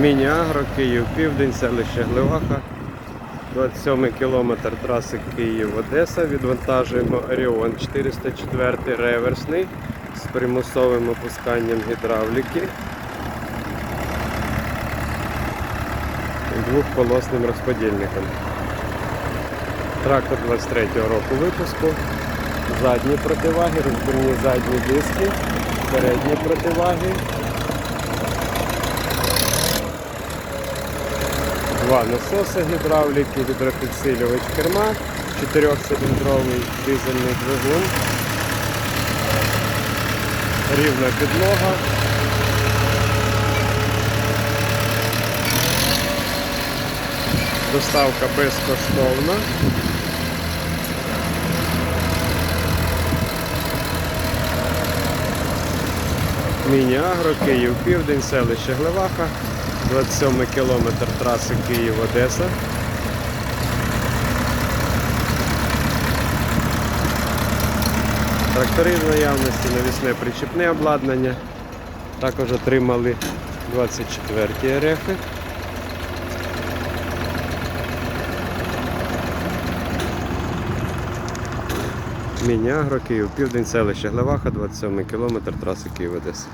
Міні-Агро, Київ, Південь, селище Гливаха. 27 кілометр траси Київ-Одеса. Відвантажуємо Оріон 404 реверсний з примусовим опусканням гідравліки. І двохполосним розподільником. Трактор 23-го року випуску. Задні противаги, розбірні задні диски, передні противаги. Два насоси гідравліки, гідропідсилювач керма, 4-циліндровий дизельний двигун, рівна підлога. Доставка безкоштовна. Міні-Агро, Київ, Південь, селище Глеваха, 27 кілометр траси Київ-Одеса. Трактори в наявності, навісне причіпне обладнання. Також отримали 24 РФи. Міні-Агро, Київ, Південь, селище Глеваха, 27 кілометр траси Київ-Одеса.